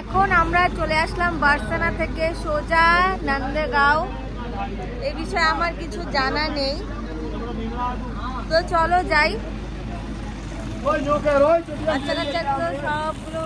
এখন আমরা চলে আসলাম বার্সানা থেকে সোজা নন্দেগাঁও। এ বিষয়ে আমার কিছু জানা নেই। তো চলো যাই। সবগুলো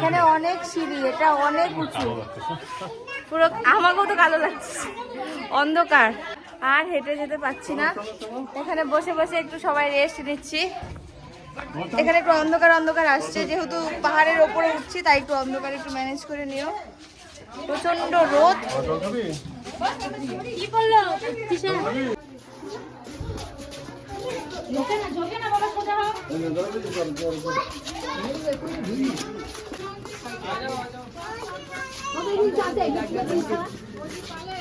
এখানে অনেক সিঁড়ি, এটা অনেক উঁচু। পুরো আমাকেও তো কালো লাগছে। অন্ধকার, আর হেঁটে যেতে পারছি না। এখানে বসে বসে একটু সবাই রেস্ট নিচ্ছি। এখানে একটু অন্ধকার অন্ধকার আসছে। যেহেতু পাহাড়ের ওপরে উঠছি, তাই একটু অন্ধকার একটু ম্যানেজ করে নিও। প্রচণ্ড রোদ। কি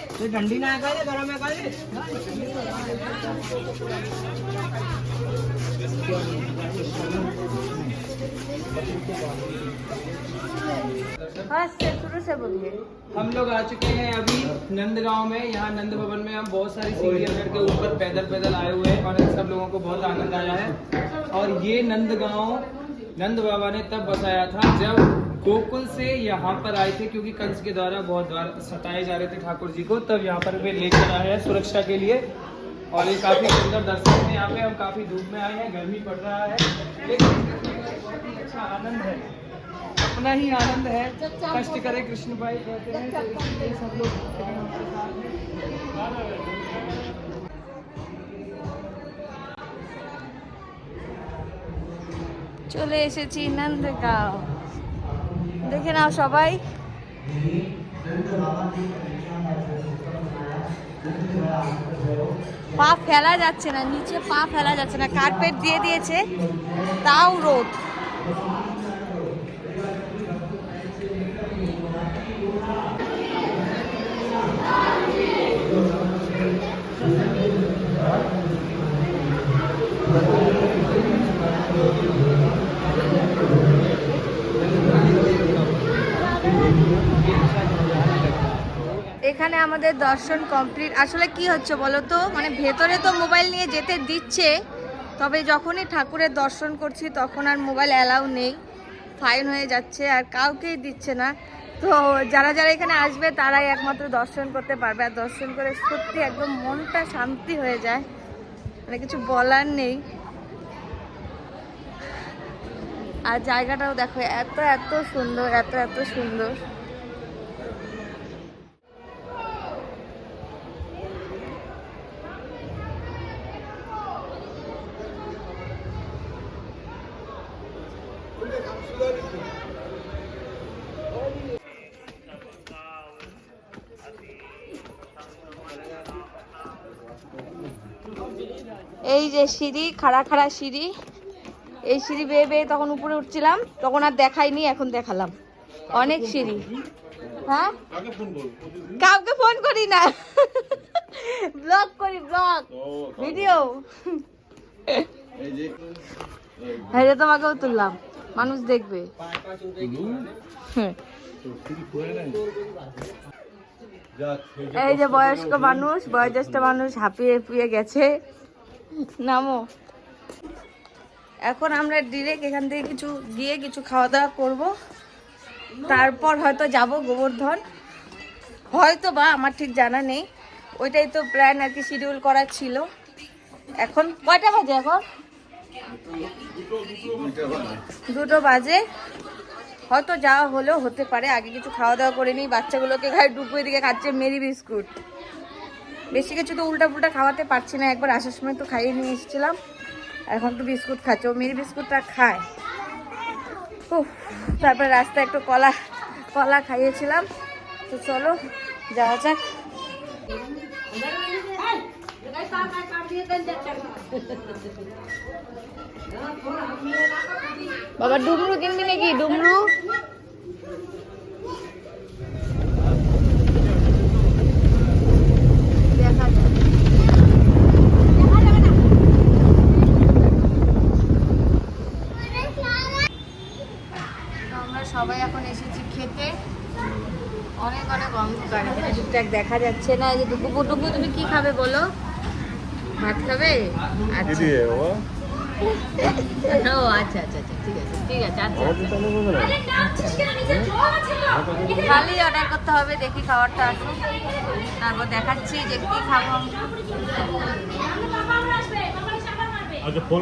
तो ये ठंडी ना खा गरम खा शुरू से बोलिए। हम लोग आ चुके हैं अभी नंदगांव में। यहाँ नंद भवन में हम बहुत सारी सीढ़ियाँ चढ़ के ऊपर पैदल पैदल आए हुए हैं और सब लोगों को बहुत आनंद आया है। और ये नंदगांव नंद बाबा ने तब बसाया था जब गोकुल से यहाँ पर आए थे, क्योंकि कंस के द्वारा बहुत द्वार सताए जा रहे थे ठाकुर जी को, तब यहाँ पर वे लेकर आए हैं सुरक्षा के लिए। और ये काफ़ी सुंदर दर्शन है यहाँ पे, हम काफ़ी धूप में आए हैं, गर्मी पड़ रहा है, लेकिन बहुत ही अच्छा आनंद है। अपना ही आनंद है। कष्ट करे कृष्ण भाई, कहते हैं सब लोग চলে এসেছি নন্দগাঁও। দেখে নাও সবাই। পা ফেলা যাচ্ছে না, নিচে পা ফেলা যাচ্ছে না কার্পেট দিয়ে দিয়েছে, তাও রোদ। এখানে আমাদের দর্শন কমপ্লিট। আসলে কি হচ্ছে বলো তো? মানে ভেতরে তো মোবাইল নিয়ে যেতে দিচ্ছে, তবে যখনই ঠাকুরের দর্শন করছি তখন আর মোবাইল অ্যালাউ নেই। ফাইন হয়ে যাচ্ছে আর কাউকেই দিচ্ছে না। তো যারা যারা এখানে আসবে তারাই একমাত্র দর্শন করতে পারবে। আর দর্শন করে সত্যি একদম মনটা শান্তি হয়ে যায়। মানে কিছু বলার নেই। আর জায়গাটাও দেখো, এত এত সুন্দর, এত এত সুন্দর। এই যে সিঁড়ি খাড়া খাড়া সিঁড়ি। এই সিঁড়ি বেয়ে বেয়ে তখন উপরে উঠছিলাম তখন আর দেখাইনি এখন দেখালাম। অনেক সিঁড়ি। হ্যাঁ? কাউকে ফোন করি না। ব্লগ করি ব্লগ ভিডিও। রে, তোমাকেও তুললাম। মানুষ দেখবে। এই যে বয়স্ক মানুষ, বয়োজ্যেষ্ঠ মানুষ হাঁপিয়ে ফুয়ে গেছে। নামো। এখন আমরা ডিরেক্ট এখান থেকে কিছু গিয়ে কিছু খাওয়া দাওয়া করব। তারপর হয়তো যাব গোবর্ধন। হয়তো বা আমার ঠিক জানা নেই। ওইটাই তো প্ল্যান আর কি শিডিউল করা ছিল। এখন কয়টা বাজে এখন? দুটো বাজে। হয়তো যাওয়া হলেও হতে পারে আগে কিছু খাওয়া দাওয়া করে নিই বাচ্চাগুলোকে খায় ডুবুই দিকে খাচ্ছে মেরি বিস্কুট। বেশি কিছু তো উল্টা পুল্টা খাওয়াতে পারছি না একবার আসার সময় তো খাইয়ে নিয়ে এসেছিলাম এখন তো বিস্কুট খাচ্ছে ও মেরি বিস্কুটটা খায়। উফ, তারপরে রাস্তায় একটু কলা কলা খাইয়েছিলাম তো চলো যাওয়া যাক। বাবা, ডুমরু কিনবি নাকি? ডুমরু? সবাই এখন এসেছি খেতে। অনেক দেখা যাচ্ছে না। যে দুপুর দুপুর তুমি কি খাবে বলো? ভাত খাবে? আচ্ছা। ও আচ্ছা আচ্ছা আচ্ছা ঠিক আছে ঠিক আছে আচ্ছা। খালি অর্ডার করতে হবে দেখি খাবারটা আসুন তারপর দেখাচ্ছি যে কি খাব আচ্ছা ফোন